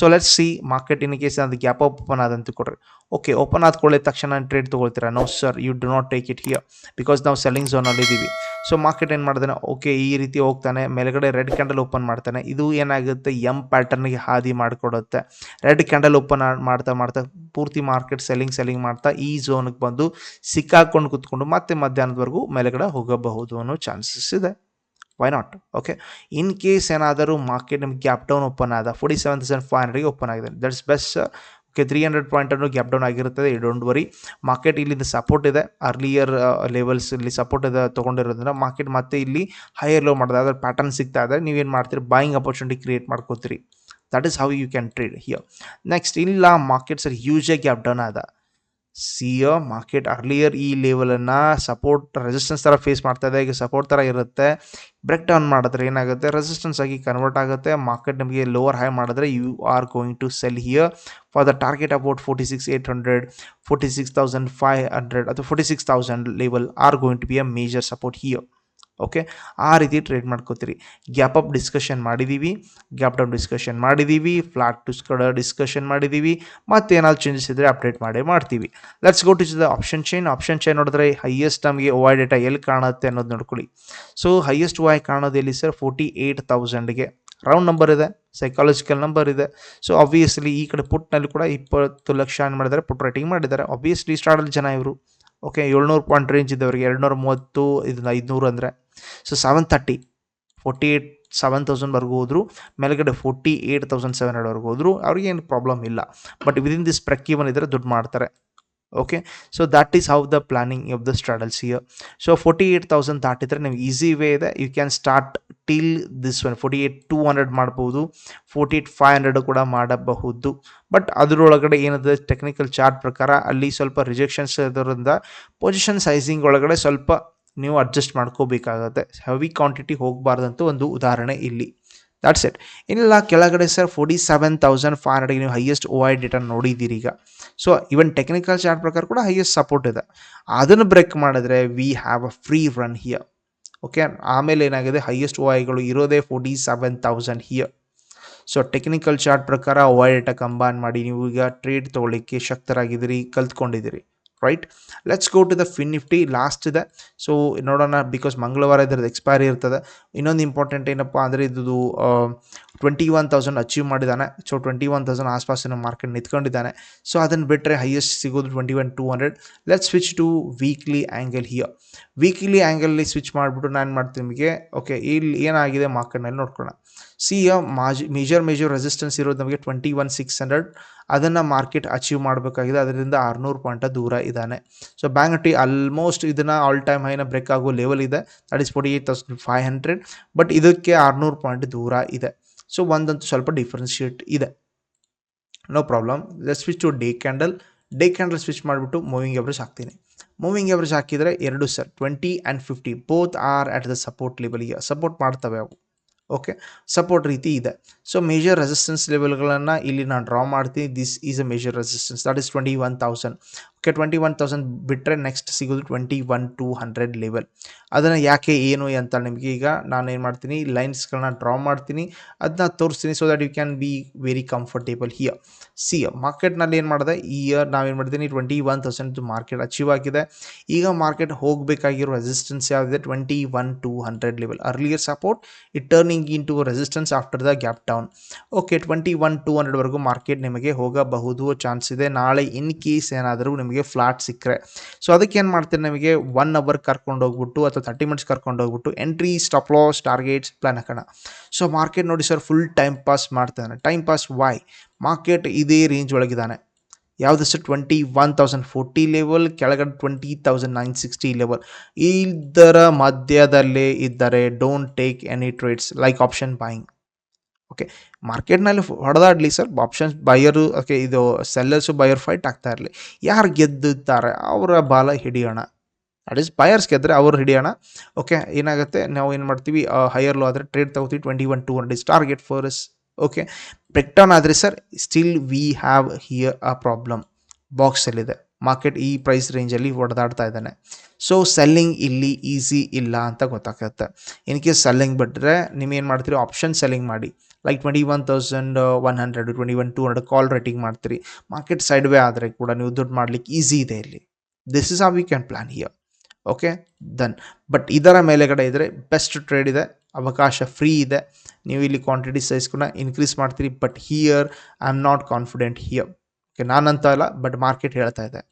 So let's see market in case ಅದು ಗ್ಯಾಪ್ ಓಪನ್ ಆದಂತ ಕೊಡ್ರಿ. ಓಕೆ ಓಪನ್ ಆದ್ಕೊಳ್ಳಿದ ತಕ್ಷಣ trade ತೊಗೊಳ್ತೀರಾ? No sir you do not take it here because ನಾವು ಸೆಲ್ಲಿಂಗ್ ಝೋನಲ್ಲಿ ಇದ್ದೀವಿ ಸೊ ಮಾರ್ಕೆಟ್ ಏನು ಮಾಡ್ತಾನೆ? ಓಕೆ ಈ ರೀತಿ ಹೋಗ್ತಾನೆ, ಮೇಲ್ಗಡೆ ರೆಡ್ ಕ್ಯಾಂಡಲ್ ಓಪನ್ ಮಾಡ್ತಾನೆ. ಇದು ಏನಾಗುತ್ತೆ? ಎಂ ಪ್ಯಾಟರ್ನ್ಗೆ ಹಾದಿ ಮಾಡಿಕೊಡುತ್ತೆ. ರೆಡ್ ಕ್ಯಾಂಡಲ್ ಓಪನ್ ಮಾಡ್ತಾ ಮಾಡ್ತಾ, ಪೂರ್ತಿ ಮಾರ್ಕೆಟ್ ಸೆಲ್ಲಿಂಗ್ ಸೆಲ್ಲಿಂಗ್ ಮಾಡ್ತಾ, ಈ ಝೋನ್ಗೆ ಬಂದು ಸಿಕ್ಕಾಕೊಂಡು ಕುತ್ಕೊಂಡು ಮತ್ತೆ ಮಧ್ಯಾಹ್ನದವರೆಗೂ ಮೇಲ್ಗಡೆ ಹೋಗಬಹುದು ಅನ್ನೋ ಚಾನ್ಸಸ್ ಇದೆ. Why not okay in case ಏನಾದರೂ ಮಾರ್ಕೆಟ್ ನಿಮ್ಗೆ ಗ್ಯಾಪ್ ಡೌನ್ ಓಪನ್ ಆದ ಫೋರ್ಟಿ ಸೆವೆನ್ ತೌಸಂಡ್ ಫೈವ್ ಹಂಡ್ರೆಡ್ಗೆ ಓಪನ್ ಆಗಿದೆ. That's best okay three hundred ಪಾಯಿಂಟನ್ನು gap down ಆಗಿರುತ್ತದೆ. ಈ ಡೋಂಟ್ ವರಿ ಮಾರ್ಕೆಟ್ ಇಲ್ಲಿಂದ ಸಪೋರ್ಟ್ ಇದೆ. ಅರ್ಲಿಯರ್ ಲೆವೆಲ್ಸ್ ಇಲ್ಲಿ ಸಪೋರ್ಟ್ ಇದೆ ತೊಗೊಂಡಿರೋದ್ರಿಂದ ಮಾರ್ಕೆಟ್ ಮತ್ತೆ ಇಲ್ಲಿ ಹೈಯರ್ ಲೋ ಮಾಡಿದೆ. ಅದರ ಪ್ಯಾಟರ್ನ್ ಸಿಗ್ತಾ ಇದೆ. ನೀವೇನು ಮಾಡ್ತೀರಿ? ಬಾಯಿಂಗ್ ಅಪರ್ಚುನಿಟಿ ಕ್ರಿಯೇಟ್ ಮಾಡ್ಕೋತೀರಿ. That is how you can trade here next ಇಲ್ಲ ಮಾರ್ಕೆಟ್ ಸರ್ ಹ್ಯೂಜಾಗಿ ಗ್ಯಾಪ್ ಡೌನ್ ಆದ. ಸಿಯ ಮಾರ್ಕೆಟ್ ಅರ್ಲಿಯರ್ ಈ ಲೆವೆಲನ್ನು ಸಪೋರ್ಟ್ ರೆಸಿಸ್ಟೆನ್ಸ್ ಥರ ಫೇಸ್ ಮಾಡ್ತಾ ಇದೆ. ಈಗ ಸಪೋರ್ಟ್ ಥರ ಇರುತ್ತೆ. ಬ್ರೇಕ್ ಡೌನ್ ಮಾಡಿದ್ರೆ ಏನಾಗುತ್ತೆ? ರೆಸಿಸ್ಟೆನ್ಸ್ ಆಗಿ ಕನ್ವರ್ಟ್ ಆಗುತ್ತೆ. ಮಾರ್ಕೆಟ್ ನಿಮಗೆ ಲೋವರ್ ಹೈ ಮಾಡಿದ್ರೆ you are going to sell here for the target about forty six eight hundred forty six thousand five hundred ಅಥವಾ forty six thousand level are going to be a major support here okay? ಆ ರೀತಿ ಟ್ರೇಡ್ ಮಾಡ್ಕೋತೀರಿ. ಗ್ಯಾಪ್ ಅಪ್ ಡಿಸ್ಕಷನ್ ಮಾಡಿದ್ದೀವಿ ಗ್ಯಾಪ್ ಡೌನ್ ಡಿಸ್ಕಷನ್ ಮಾಡಿದ್ದೀವಿ ಫ್ಲಾಟ್ ಡಿಸ್ಕಡ ಡಿಸ್ಕಷನ್ ಮಾಡಿದ್ದೀವಿ ಮತ್ತೇನಾದ್ರು ಚೇಂಜಸ್ ಇದ್ದರೆ ಅಪ್ಡೇಟ್ ಮಾಡೇ ಮಾಡ್ತೀವಿ. Let's go to the option chain option chain ನೋಡಿದ್ರೆ ಹೈಯೆಸ್ಟ್ ನಮಗೆ ಓ ಐ ಡೇಟಾ ಎಲ್ಲಿ ಕಾಣುತ್ತೆ ಅನ್ನೋದು ನೋಡ್ಕೊಳ್ಳಿ. ಸೊ ಹೈಯೆಸ್ಟ್ ಓ ಕಾಣೋದು ಎಲ್ಲಿ ಸರ್ ಫೋರ್ಟಿ ಏಯ್ಟ್ ತೌಸಂಡ್ಗೆ ರೌಂಡ್ ನಂಬರ್ ಇದೆ. ಸೈಕಾಲಜಿಕಲ್ ನಂಬರ್ ಇದೆ. ಸೊ ಆಬ್ವಿಯಸ್ಲಿ ಈ ಕಡೆ ಪುಟ್ನಲ್ಲಿ ಕೂಡ ಇಪ್ಪತ್ತು ಲಕ್ಷ ಏನು ಮಾಡಿದ್ದಾರೆ? ಪುಟ್ ರೈಟಿಂಗ್ ಮಾಡಿದ್ದಾರೆ. ಆಬ್ವಿಯಸ್ಲಿ ಸ್ಟಾರ್ಟಲ್ಲಿ ಜನ ಇವರು. ಓಕೆ ಏಳ್ನೂರು ಪಾಯಿಂಟ್ ರೇಂಜ್ ಇದ್ದವ್ರಿಗೆ ಎರಡು ನೂರ ಮೂವತ್ತು, ಇದನ್ನ ಐದುನೂರು ಅಂದರೆ. So seven thirty forty eight seven ತೌಸಂಡ್ವರೆಗೂ ಹೋದ್ರು. ಮೇಲ್ಗಡೆ ಫೋರ್ಟಿ ಏಯ್ಟ್ ತೌಸಂಡ್ ಸೆವೆನ್ ಹಂಡ್ರೆಡ್ವರೆಗೂ ಹೋದ್ರು. ಅವ್ರಿಗೆ ಏನು ಪ್ರಾಬ್ಲಮ್ ಇಲ್ಲ. ಬಟ್ ವಿದಿನ್ ದಿಸ್ ಪ್ರಕ್ಕಿ ಇವನ್ ಇದ್ದರೆ ದುಡ್ಡು ಮಾಡ್ತಾರೆ. Okay so that is how the planning of the straddles here so forty eight thousand ದಾಟಿದ್ರೆ ನಿಮ್ಗೆ ಈಸಿ ವೇ ಇದೆ. You can start till this one forty eight two hundred ಮಾಡ್ಬೋದು. ಫೋರ್ಟಿ ಏಟ್ ಫೈವ್ ಹಂಡ್ರೆಡ್ ಕೂಡ ಮಾಡಬಹುದು. ಬಟ್ ಅದರೊಳಗಡೆ ಏನಿದೆ? ಟೆಕ್ನಿಕಲ್ ಚಾರ್ಟ್ ಪ್ರಕಾರ ಅಲ್ಲಿ ಸ್ವಲ್ಪ ರಿಜೆಕ್ಷನ್ಸ್ ಇರೋದ್ರಿಂದ ಪೊಸಿಷನ್ ಸೈಜಿಂಗ್ ಒಳಗಡೆ ಸ್ವಲ್ಪ ನೀವು ಅಡ್ಜಸ್ಟ್ ಮಾಡ್ಕೋಬೇಕಾಗತ್ತೆ. ಹೆವಿ ಕ್ವಾಂಟಿಟಿ ಹೋಗಬಾರ್ದಂತ ಒಂದು ಉದಾಹರಣೆ ಇಲ್ಲಿ. ದಾಟ್ಸ್ ಇಟ್ ಇಲ್ಲ ಕೆಳಗಡೆ sir forty seven thousand five ಹಂಡ್ರೆಡ್ಗೆ ನೀವು ಹೈಯೆಸ್ಟ್ ಓ ಐ ಡೇಟಾ ನೋಡಿದ್ದೀರಿ ಈಗ. ಸೊ ಇವನ್ ಟೆಕ್ನಿಕಲ್ ಚಾರ್ಟ್ ಪ್ರಕಾರ ಕೂಡ ಹೈಯೆಸ್ಟ್ ಸಪೋರ್ಟ್ ಇದೆ. ಅದನ್ನು ಬ್ರೇಕ್ ಮಾಡಿದ್ರೆ we have a free run here okay ಆಮೇಲೆ ಏನಾಗಿದೆ? ಹೈಯೆಸ್ಟ್ ಓ ಐಗಳು ಇರೋದೇ forty seven thousand here so technical chart ಪ್ರಕಾರ ಓ ಐ ಡೇಟಾ ಕಂಬೈನ್ ಮಾಡಿ ನೀವು ಈಗ ಟ್ರೇಡ್ ತೊಗೊಳ್ಳಿಕ್ಕೆ ಶಕ್ತರಾಗಿದ್ದೀರಿ, ಕಲ್ತ್ಕೊಂಡಿದ್ದೀರಿ. Right let's go to the Fin Nifty last ಇದೆ. ಸೊ ನೋಡೋಣ ಬಿಕಾಸ್ ಮಂಗಳವಾರ ಇದ್ರದ್ದು ಎಕ್ಸ್ಪೈರಿ ಇರ್ತದೆ. ಇನ್ನೊಂದು ಇಂಪಾರ್ಟೆಂಟ್ ಏನಪ್ಪ ಅಂದರೆ ಇದು ಟ್ವೆಂಟಿ ಒನ್ ತೌಸಂಡ್ ಅಚೀವ್ ಮಾಡಿದ್ದಾನೆ. ಸೊ ಟ್ವೆಂಟಿ ಒನ್ ತೌಸಂಡ್ ಆಸ್ಪಾಸಿನ ಮಾರ್ಕೆಟ್ ನಿಂತ್ಕೊಂಡಿದ್ದಾನೆ. ಸೊ ಅದನ್ನು ಬಿಟ್ಟರೆ ಹೈಯೆಸ್ಟ್ ಸಿಗೋದು twenty one two hundred let switch to weekly angle here weekly ಆ್ಯಂಗಲ್ಲಿ switch ಮಾಡಿಬಿಟ್ಟು ನಾನು ಮಾಡ್ತೀನಿ ನಿಮಗೆ? ಓಕೆ ಇಲ್ಲಿ ಏನಾಗಿದೆ ಮಾರ್ಕೆಟ್ನಲ್ಲಿ ನೋಡ್ಕೊಳ್ಳೋಣ. ಸಿ ಮಾಜ್ ಮೇಜರ್ ಮೇಜರ್ ರೆಸಿಸ್ಟೆನ್ಸ್ ಇರೋದು ನಮಗೆ ಟ್ವೆಂಟಿ ಒನ್ ಸಿಕ್ಸ್ ಹಂಡ್ರೆಡ್ ಅದನ್ನು ಮಾರ್ಕೆಟ್ ಅಚೀವ್ ಮಾಡಬೇಕಾಗಿದೆ. ಅದರಿಂದ ಆರುನೂರು ಪಾಯಿಂಟ ದೂರ ಇದ್ದಾನೆ. ಸೊ ಬ್ಯಾಂಕ್ ನಿಫ್ಟಿ ಆಲ್ಮೋಸ್ಟ್ ಇದನ್ನು ಆಲ್ ಟೈಮ್ ಹೈನ ಬ್ರೇಕ್ ಆಗೋ ಲೆವೆಲ್ ಇದೆ. That is forty eight thousand five hundred but ಇದಕ್ಕೆ ಆರುನೂರು ಪಾಯಿಂಟ್ ದೂರ ಇದೆ. ಸೊ ಒಂದಂತೂ ಸ್ವಲ್ಪ ಡಿಫ್ರೆನ್ಷಿಯೇಟ್ ಇದೆ. No problem switch to day candle day candle switch ಮಾಡಿಬಿಟ್ಟು ಮೂವಿಂಗ್ ಎವ್ರೇಜ್ ಹಾಕ್ತೀನಿ. ಮೂವಿಂಗ್ ಎವ್ರೇಜ್ ಹಾಕಿದರೆ ಎರಡು sir twenty and fifty both are at the support ಲೆವೆಲ್ಗೆ ಸಪೋರ್ಟ್ ಮಾಡ್ತವೆ ಅವು. ಓಕೆ ಸಪೋರ್ಟ್ ರೀತಿ ಇದೆ. ಸೊ ಮೇಜರ್ ರೆಸಿಸ್ಟೆನ್ಸ್ ಲೆವೆಲ್ಗಳನ್ನು ಇಲ್ಲಿ ನಾನು ಡ್ರಾ ಮಾಡ್ತೀನಿ. This is a major resistance that is twenty one thousand okay twenty one thousand ಬಿಟ್ಟರೆ ನೆಕ್ಸ್ಟ್ ಸಿಗೋದು twenty one two hundred level ಅದನ್ನು ಯಾಕೆ, ಏನು ಅಂತ ನಿಮಗೆ ಈಗ ನಾನು ಏನು ಮಾಡ್ತೀನಿ ಲೈನ್ಸ್ಗಳನ್ನ ಡ್ರಾ ಮಾಡ್ತೀನಿ. ಅದನ್ನ ತೋರಿಸ್ತೀನಿ so that you can be very comfortable here see ಮಾರ್ಕೆಟ್ನಲ್ಲಿ ಏನು ಮಾಡಿದೆ? ಈ ಇಯರ್ ನಾವೇನು ಮಾಡ್ತೀನಿ twenty one thousand market achieve ಆಗಿದೆ. ಈಗ ಮಾರ್ಕೆಟ್ ಹೋಗಬೇಕಾಗಿರೋ ರೆಸಿಸ್ಟೆನ್ಸ್ ಯಾವುದಿದೆ? Twenty one two hundred level earlier support it turning into resistance after the gap down okay twenty one two ಹಂಡ್ರೆಡ್ವರೆಗೂ market ನಿಮಗೆ ಹೋಗಬಹುದು ಚಾನ್ಸ್ ಇದೆ. ನಾಳೆ ಇನ್ ಕೇಸ್ ಏನಾದರೂ ನಿಮಗೆ ಫ್ಲಾಟ್ ಸಿಕ್ಕರೆ. ಸೊ ಅದಕ್ಕೆ ಏನು ಮಾಡ್ತೀರಿ ನಿಮಗೆ ಒನ್ ಅವರ್ ಕರ್ಕೊಂಡು ಹೋಗ್ಬಿಟ್ಟು ಅಥವಾ ತರ್ಟಿ ಮಿನಿಟ್ಸ್ ಕರ್ಕೊಂಡು ಹೋಗ್ಬಿಟ್ಟು entry stop loss targets plan ಹಾಕೋಣ. ಸೊ ಮಾರ್ಕೆಟ್ ನೋಡಿ ಸರ್ ಫುಲ್ ಟೈಮ್ ಪಾಸ್ ಮಾಡ್ತಾನೆ ಟೈಮ್ ಪಾಸ್ ವೈ ಮಾರ್ಕೆಟ್ ಇದೇ ರೇಂಜ್ ಒಳಗಿದ್ದಾನೆ. ಯಾವುದು sir twenty one thousand forty level ಕೆಳಗಡೆ twenty thousand nine sixty level ಇದರ ಮಧ್ಯದಲ್ಲೇ ಇದ್ದರೆ don't take any trades like option buying okay ಮಾರ್ಕೆಟ್ನಲ್ಲಿ ಹೊಡೆದಾಡಲಿ ಸರ್ ಆಪ್ಷನ್ಸ್ ಬೈಯರು ಓಕೆ ಇದು ಸೆಲ್ಲರ್ಸು ಬೈಯರ್ ಫೈಟ್ ಆಗ್ತಾ ಇರಲಿ. ಯಾರು ಗೆದ್ದುತ್ತಾರೆ ಅವರ ಬಾಲ ಹಿಡಿಯೋಣ. ದಟ್ ಈಸ್ ಬಯರ್ಸ್ ಗೆದ್ದರೆ ಅವ್ರು ಹಿಡಿಯೋಣ. ಓಕೆ ಏನಾಗುತ್ತೆ? ನಾವು ಏನು ಮಾಡ್ತೀವಿ? ಹೈಯರ್ ಲೋ ಆದರೆ ಟ್ರೇಡ್ ತಗೋತೀವಿ. Twenty one two hundred target for us okay break down ಆದರೆ sir still we have here a problem ಬಾಕ್ಸಲ್ಲಿದೆ market ಈ ಪ್ರೈಸ್ ರೇಂಜಲ್ಲಿ ಹೊಡೆದಾಡ್ತಾ ಇದ್ದಾನೆ. ಸೊ ಸೆಲ್ಲಿಂಗ್ ಇಲ್ಲಿ ಈಸಿ ಇಲ್ಲ ಅಂತ ಗೊತ್ತಾಗುತ್ತೆ. ಇನ್ ಕೇಸ್ ಸೆಲ್ಲಿಂಗ್ ಬಿಟ್ಟರೆ ಏನು ಮಾಡ್ತೀರಿ? ಆಪ್ಷನ್ ಸೆಲ್ಲಿಂಗ್ ಮಾಡಿ. Like twenty one thousand one hundred twenty one two hundred call writing ಮಾಡ್ತೀರಿ. ಮಾರ್ಕೆಟ್ ಸೈಡ್ ವೇ ಆದರೆ ಕೂಡ ನೀವು ದುಡ್ಡು ಮಾಡ್ಲಿಕ್ಕೆ ಈಸಿ ಇದೆ ಇಲ್ಲಿ. This is a we can plan here okay then but ಇದರ ಮೇಲೆಗಡೆ ಇದ್ದರೆ ಬೆಸ್ಟ್ ಟ್ರೇಡ್ ಇದೆ, ಅವಕಾಶ ಫ್ರೀ ಇದೆ. ನೀವು ಇಲ್ಲಿ ಕ್ವಾಂಟಿಟಿ ಸೈಜ್ ಕೂಡ ಇನ್ಕ್ರೀಸ್ ಮಾಡ್ತೀರಿ. But here I am not confident here okay ನಾನಂತ ಅಲ್ಲ ಬಟ್ ಮಾರ್ಕೆಟ್ ಹೇಳ್ತಾ ಇದೆ.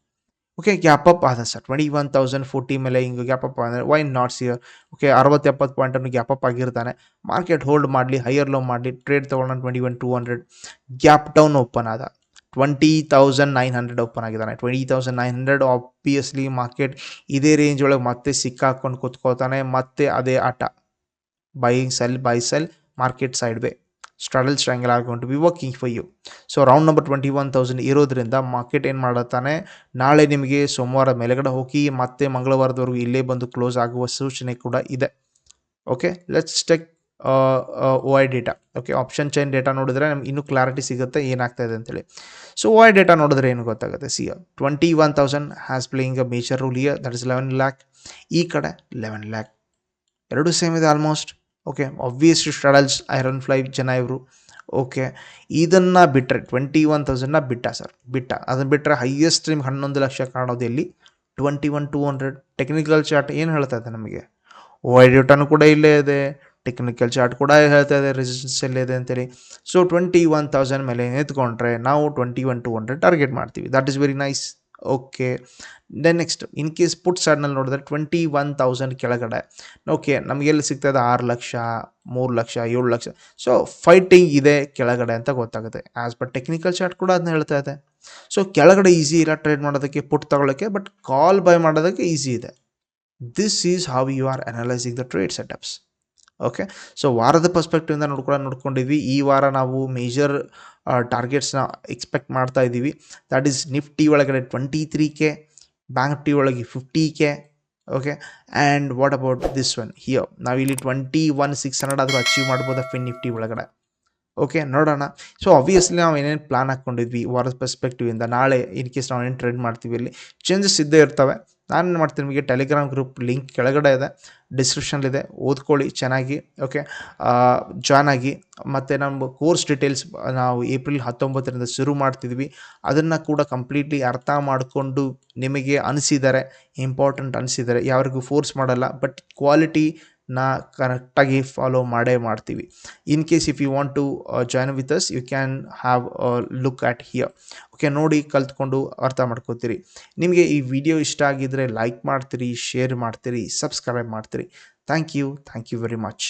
ಓಕೆ ಗ್ಯಾಪ್ ಅಪ್ ಆದ sir. Twenty one thousand forty ಮೇಲೆ ಹಿಂಗೆ ಗ್ಯಾಪ್ ಅಪ್ ಅಂದರೆ ವೈ ನಾಟ್ ಸಿಯರ್ ಓಕೆ ಅರವತ್ತು ಎಪ್ಪತ್ತು ಪಾಯಿಂಟನ್ನು ಗ್ಯಾಪ್ ಅಪ್ ಆಗಿರ್ತಾನೆ. ಮಾರ್ಕೆಟ್ ಹೋಲ್ಡ್ ಮಾಡಲಿ ಹೈಯರ್ ಲೋ ಮಾಡಲಿ ಟ್ರೇಡ್ ತೊಗೊಳ್ಳೋಣ twenty one two hundred gap down open ಆದ. Twenty thousand nine hundred open ಆಗಿದ್ದಾನೆ. Twenty thousand nine hundred obviously market ಇದೇ ರೇಂಜ್ ಒಳಗೆ ಮತ್ತೆ ಸಿಕ್ಕಾಕೊಂಡು ಕೂತ್ಕೋತಾನೆ, ಮತ್ತೆ ಅದೇ ಆಟ. Buying sell buy sell market side way straddle strangle are going to be working for you so round number twenty one thousand ಇರೋದ್ರಿಂದ ಮಾರ್ಕೆಟ್ ಏನು ಮಾಡುತ್ತಾನೆ ನಾಳೆ ನಿಮಗೆ ಸೋಮವಾರ ಮೇಲೆಗಡೆ ಹೋಗಿ ಮತ್ತೆ ಮಂಗಳವಾರದವರೆಗೂ ಇಲ್ಲೇ ಬಂದು ಕ್ಲೋಸ್ ಆಗುವ ಸೂಚನೆ ಕೂಡ ಇದೆ. Okay let's take O I data okay option chain data ನೋಡಿದ್ರೆ ನಮ್ಗೆ ಇನ್ನೂ ಕ್ಲಾರಿಟಿ ಸಿಗುತ್ತೆ, ಏನಾಗ್ತಾ ಇದೆ ಅಂತೇಳಿ. ಸೊ ಓ ಐ ಡೇಟಾ ನೋಡಿದ್ರೆ ಏನು ಗೊತ್ತಾಗುತ್ತೆ? See twenty one thousand has playing a major role here that is eleven lakh ಈ ಕಡೆ ಲೆವೆನ್ ಲ್ಯಾಕ್ ಎರಡು ಸೇಮ್ ಇದೆ almost okay obviously straddles iron fly ಜನ ಇವರು ಓಕೆ ಇದನ್ನು ಬಿಟ್ಟರೆ ಟ್ವೆಂಟಿ ಒನ್ ತೌಸಂಡನ್ನ ಬಿಟ್ಟ ಸರ್ ಬಿಟ್ಟ. ಅದನ್ನು ಬಿಟ್ಟರೆ ಹೈಯೆಸ್ಟ್ ನಿಮ್ಗೆ ಹನ್ನೊಂದು ಲಕ್ಷ ಕಾಣೋದು ಇಲ್ಲಿ twenty one two hundred technical chart ಏನು ಹೇಳ್ತಾ ಇದೆ ನಮಗೆ? ವೈಡ್ ರಿಟರ್ನ್ ಕೂಡ ಇಲ್ಲೇ ಇದೆ. ಟೆಕ್ನಿಕಲ್ ಚಾರ್ಟ್ ಕೂಡ ಹೇಳ್ತಾ ಇದೆ. ರೆಸಿಸ್ಟೆನ್ಸ್ ಎಲ್ಲಿದೆ ಅಂತೇಳಿ. ಸೊ ಟ್ವೆಂಟಿ ಒನ್ ತೌಸಂಡ್ ಮೇಲೆ ನಿಂತ್ಕೊಂಡ್ರೆ ನಾವು twenty one two hundred target ಮಾಡ್ತೀವಿ. That is very nice okay then next in case put ಸೈಡ್ನಲ್ಲಿ ನೋಡಿದ್ರೆ ಟ್ವೆಂಟಿ ಒನ್ ತೌಸಂಡ್ ಕೆಳಗಡೆ ಓಕೆ ನಮಗೆಲ್ಲಿ ಸಿಗ್ತದೆ? ಆರು ಲಕ್ಷ, ಮೂರು ಲಕ್ಷ, ಏಳು ಲಕ್ಷ. ಸೊ ಫೈಟಿಂಗ್ ಇದೆ ಕೆಳಗಡೆ ಅಂತ ಗೊತ್ತಾಗುತ್ತೆ. ಆ್ಯಸ್ ಪರ್ ಟೆಕ್ನಿಕಲ್ ಚಾರ್ಟ್ ಕೂಡ ಅದನ್ನ ಹೇಳ್ತಾ ಇದೆ. ಸೊ ಕೆಳಗಡೆ ಈಸಿ ಇಲ್ಲ ಟ್ರೇಡ್ ಮಾಡೋದಕ್ಕೆ ಪುಟ್ ತಗೊಳ್ಳೋಕ್ಕೆ ಬಟ್ ಕಾಲ್ ಬೈ ಮಾಡೋದಕ್ಕೆ ಈಸಿ ಇದೆ. This is how you are analysing the trade setups okay so ವಾರದ ಪರ್ಸ್ಪೆಕ್ಟಿವಿಂದ ನೋಡ್ಕೊಂಡು ನೋಡ್ಕೊಂಡಿದ್ವಿ. ಈ ವಾರ ನಾವು ಮೇಜರ್ ಟಾರ್ಗೆಟ್ಸ್ನ ಎಕ್ಸ್ಪೆಕ್ಟ್ ಮಾಡ್ತಾ ಇದ್ದೀವಿ. ದಟ್ ಈಸ್ ನಿಫ್ಟಿ ಒಳಗಡೆ ಟ್ವೆಂಟಿ ತ್ರೀ ಕೆ ಬ್ಯಾಂಕ್ ಟಿ ಒಳಗೆ fifty K okay and what about this one here ನಾವಿಲ್ಲಿ ಟ್ವೆಂಟಿ ಒನ್ ಸಿಕ್ಸ್ ಹಂಡ್ರೆಡ್ ಆದರೂ ಅಚೀವ್ ಮಾಡ್ಬೋದಾ ಫಿನ್ ನಿಫ್ಟಿ ಒಳಗಡೆ. ಓಕೆ ನೋಡೋಣ. ಸೊ ಆಬ್ವಿಯಸ್ಲಿ ನಾವು ಏನೇನು ಪ್ಲಾನ್ ಹಾಕ್ಕೊಂಡಿದ್ವಿ ವಾರದ ಪರ್ಸ್ಪೆಕ್ಟಿವಿಂದ ನಾಳೆ ಇನ್ ಕೇಸ್ ನಾವು ಏನು ಟ್ರೇಡ್ ಮಾಡ್ತೀವಿ ಇಲ್ಲಿ ಚೇಂಜಸ್ ಇದ್ದೇ ಇರ್ತವೆ. ನಾನು ಏನು ಮಾಡ್ತೀನಿ ನಿಮಗೆ ಟೆಲಿಗ್ರಾಮ್ ಗ್ರೂಪ್ ಲಿಂಕ್ ಕೆಳಗಡೆ ಇದೆ ಡಿಸ್ಕ್ರಿಪ್ಷನ್ಲಿದೆ ಓದ್ಕೊಳ್ಳಿ, ಚೆನ್ನಾಗಿ ಓಕೆ ಜಾಯ್ನ್ ಆಗಿ, ಮತ್ತು ನಮ್ಮ ಕೋರ್ಸ್ ಡೀಟೇಲ್ಸ್ ನಾವು ಏಪ್ರಿಲ್ ಹತ್ತೊಂಬತ್ತರಿಂದ ಶುರು ಮಾಡ್ತಿದ್ವಿ. ಅದನ್ನು ಕೂಡ ಕಂಪ್ಲೀಟ್ಲಿ ಅರ್ಥ ಮಾಡಿಕೊಂಡು ನಿಮಗೆ ಅನಿಸಿದರೆ ಇಂಪಾರ್ಟೆಂಟ್ ಅನಿಸಿದರೆ, ಯಾರಿಗೂ ಫೋರ್ಸ್ ಮಾಡಲ್ಲ ಬಟ್ ಕ್ವಾಲಿಟಿ ನಾ ಕರೆಕ್ಟಾಗಿ ಫಾಲೋ ಮಾಡೇ ಮಾಡ್ತೀವಿ. In case if you want to join with us you can have look at here okay ನೋಡಿ ಕಲ್ತ್ಕೊಂಡು ಅರ್ಥ ಮಾಡ್ಕೋತೀರಿ. ನಿಮಗೆ ಈ ವಿಡಿಯೋ ಇಷ್ಟ ಆಗಿದ್ದರೆ ಲೈಕ್ ಮಾಡ್ತೀರಿ ಶೇರ್ ಮಾಡ್ತೀರಿ ಸಬ್ಸ್ಕ್ರೈಬ್ ಮಾಡ್ತೀರಿ. Thank you thank you very much